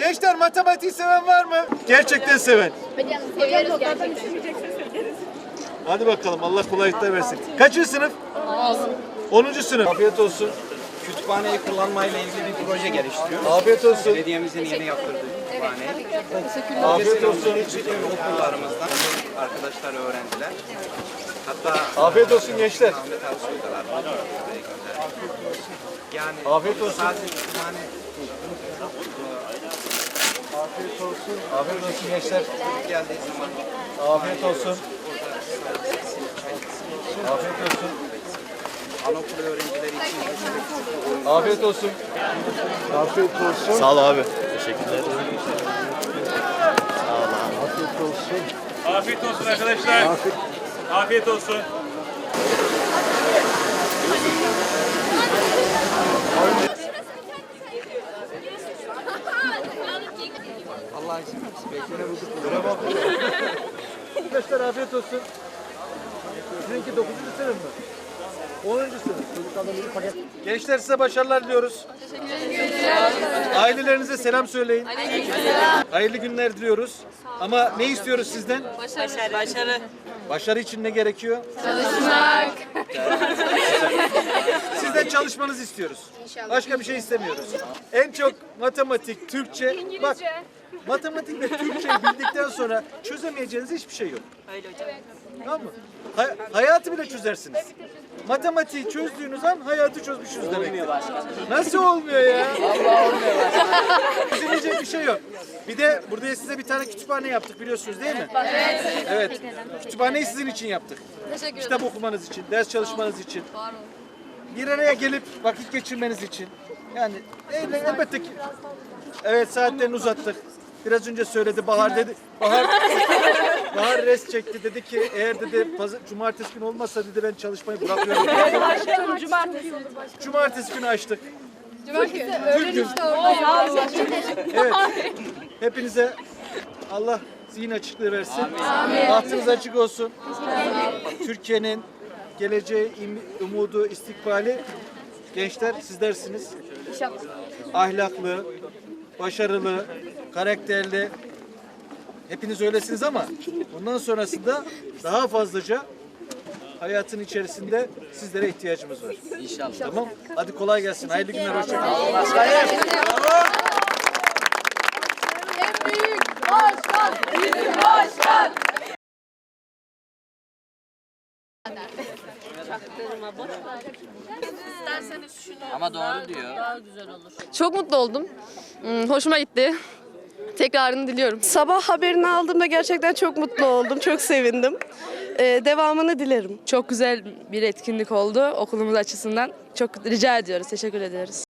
Gençler matematiği seven var mı? Gerçekten seven. Hocam seviyoruz gerçekten. Hadi bakalım Allah kolaylıklar versin. Kaçıncı sınıf? 10. sınıf. Afiyet olsun. Kütüphaneyi kullanmayla ilgili bir proje geliştiriyoruz. Afiyet olsun. Belediyemizin yeni yaptırdığı kütüphane. Afiyet olsun. Bütün okullarımızdan arkadaşlar öğrenciler. Hatta Afiyet olsun gençler. Ahmet abi Soydalar. Yani Afiyet olsun. sadece kütüphane Afiyet olsun. Afiyet olsun gençler. geldiği zaman Afiyet olsun. Afiyet olsun. anaokulu öğrencileri için Afiyet olsun. Afiyet olsun. Sağ ol abi. Teşekkürler. Afiyet olsun. Afiyet olsun arkadaşlar. Afiyet olsun. Arkadaşlar afiyet olsun. Sizinki 9. sınıf mı? 10. sınıf. Gençler size başarılar diliyoruz. Ailelerinize selam söyleyin. Hayırlı günler diliyoruz. Ama ne istiyoruz sizden? Başarı. Başarı. Başarı için ne gerekiyor? Çalışmak. Sizden çalışmanızı istiyoruz. Başka bir şey istemiyoruz. En çok matematik, Türkçe. Bak matematik ve Türkçeyi bildikten sonra çözemeyeceğiniz hiçbir şey yok. Öyle hocam. Tamam mı? Hay- hayatı bile çözersiniz. Matematiği çözdüğünüz an hayatı çözmüşsünüz demek. Nasıl olmuyor ya? Allah olmuyor Çözemeyecek bir şey yok. Bir de burada size bir tane kütüphane yaptık biliyorsunuz değil mi? Evet. Evet. Kütüphaneyi sizin için yaptık. Kitap okumanız için, ders çalışmanız için. Bir araya gelip vakit geçirmeniz için. Yani el- elbette ki. Evet saatlerini uzattık. Biraz önce söyledi Bahar dedi. Bahar Bahar res çekti dedi ki eğer dedi pazar, cumartesi günü olmazsa dedi ben çalışmayı bırakıyorum. Cumartesi olur cumartesi günü açtık. Cumartesi öğlen işte orada. Evet. Hepinize Allah zihin açıklığı versin. Bahtınız açık olsun. Türkiye'nin geleceği, im- umudu, istikbali gençler sizlersiniz. Ahlaklı, başarılı, karakterli. Hepiniz öylesiniz ama bundan sonrasında daha fazlaca hayatın içerisinde sizlere ihtiyacımız var. İnşallah. Tamam. Hadi kolay gelsin. Hayırlı günler. Hoşçakalın. En büyük başkan bizim başkan. Ama doğru diyor. Çok mutlu oldum. Hmm, Hoşuma gitti. Tekrarını diliyorum. Sabah haberini aldığımda gerçekten çok mutlu oldum, çok sevindim. Ee, devamını dilerim. Çok güzel bir etkinlik oldu okulumuz açısından. Çok rica ediyoruz. Teşekkür ediyoruz.